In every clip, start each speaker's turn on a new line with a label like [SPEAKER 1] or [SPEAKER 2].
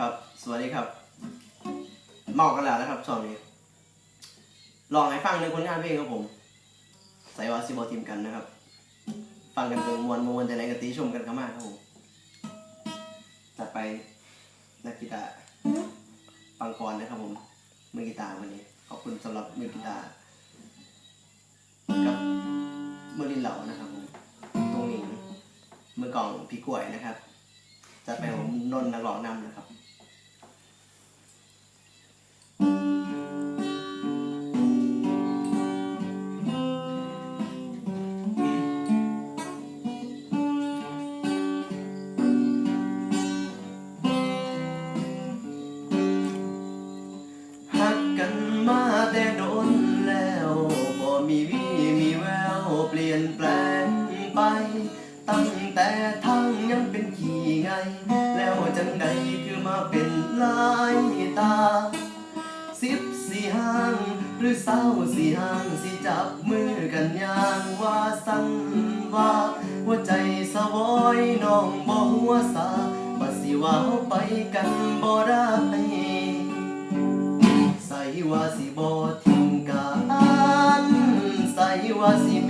[SPEAKER 1] ครับ สวัสดีครับเมากันแล้วนะครับช่วงนี้ ลองให้ฟังในผลงานเพลงครับผม ใส่วาซิบอทีมกันนะครับ ฟังกันเป็นมวนมวนแต่ไหนกันตีชมกันเข้ามาครับผมจัดไปนักกีตาร์ปังกรนะครับผมมือกีตาร์วันนี้ ขอบคุณสำหรับมือกีตาร์กับมือลินเหล่านะครับผมตรงนี้มือกล่องพี่กล้วยนะครับจัดไปผมนนท์นักร้องนำนะครับ แปลงไป ตั้งแต่ทั้งยังเป็นขี้ไง แล้วจังใดคือมาเป็นลายตา สิบสี่ห้างหรือเศร้าสี่ห้างสิจับมือกันยางว่าสั่งว่าหัวใจสะวอยน้องบ่หัวสาว่าสิว่าไปกันบ่ได้ใส่ว่าสิบ่ทิ้งกันใส่ว่าสิมี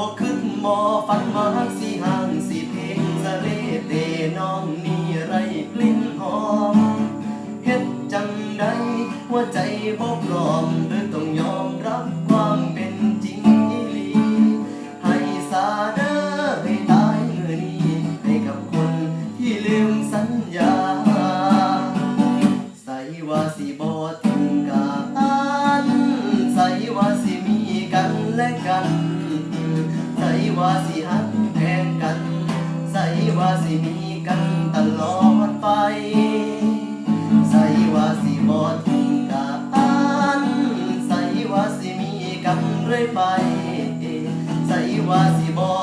[SPEAKER 1] บ่คิดบ่ฟันมากสิห่างสิเพงสะเลเตน้องนี่ไรกลิ่นหอมเฮ็ดจังใดหัวใจบ่ ว่าสิหักแพงกัน ใส่ว่าสิมีกันตลอดไป ใส่ว่าสิบ่ทิ้งกันใส่ว่าสิมีกันเรื่อยไป ใส่ว่าสิบ่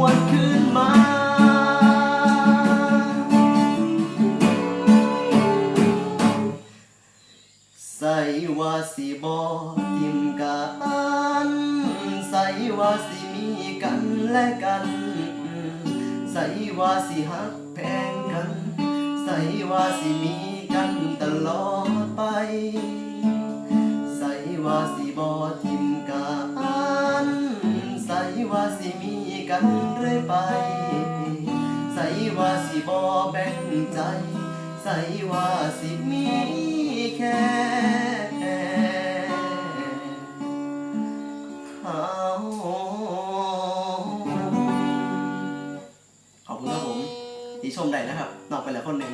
[SPEAKER 1] วนคืนมา ใส่ว่าสิบ่ทิมกันใส่ว่าสิมีกันและกัน ใส่ว่าสิหักแพงกัน ใส่ว่าสิมีกันตลอดไป กันเรื่อยไป ใส่ว่าสิบ่แบ่งใจ ใส่ว่าสิมีแค่เขาขอบคุณครับผมที่ชมได้นะครับนอกไปแล้วคนหนึ่ง